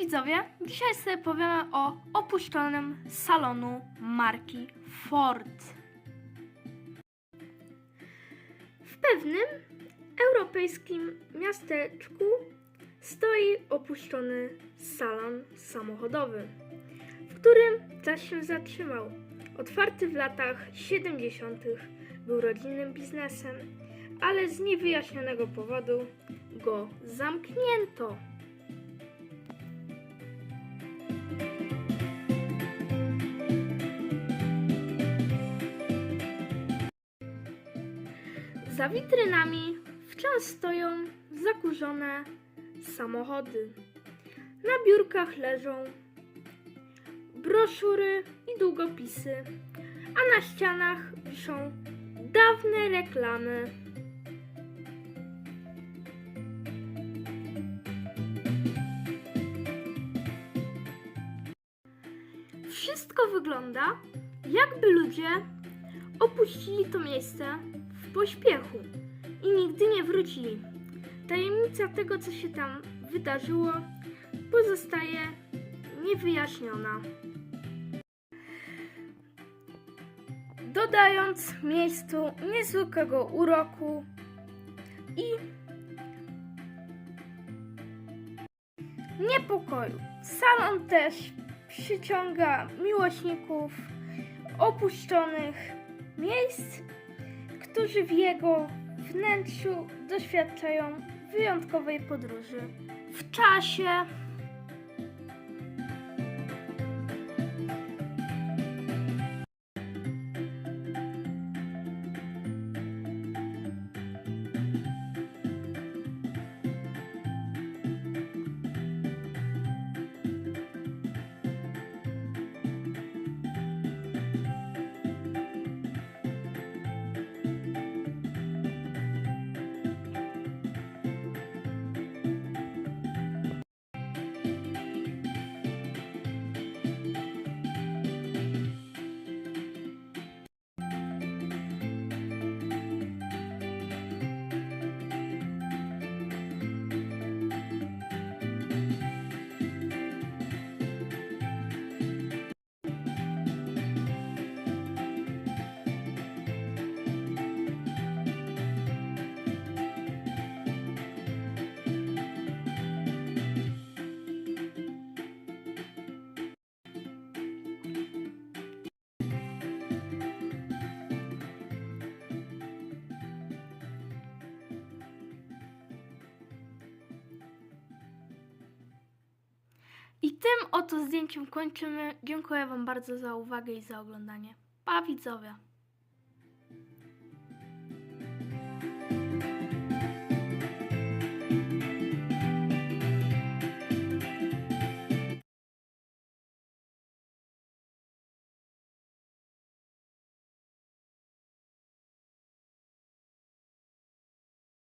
widzowie, dzisiaj sobie powiemy o opuszczonym salonu marki Ford. W pewnym europejskim miasteczku stoi opuszczony salon samochodowy, w którym czas się zatrzymał. Otwarty w latach 70. był rodzinnym biznesem, ale z niewyjaśnionego powodu go zamknięto. Za witrynami wciąż stoją zakurzone samochody. Na biurkach leżą broszury i długopisy, a na ścianach wiszą dawne reklamy. Wszystko wygląda, jakby ludzie opuścili to miejsce pośpiechu i nigdy nie wrócili. Tajemnica tego, co się tam wydarzyło, pozostaje niewyjaśniona. Dodając miejscu niezwykłego uroku i niepokoju. Salon też przyciąga miłośników opuszczonych miejsc, którzy w jego wnętrzu doświadczają wyjątkowej podróży w czasie. I tym oto zdjęciem kończymy. Dziękuję Wam bardzo za uwagę i za oglądanie. Pa widzowie!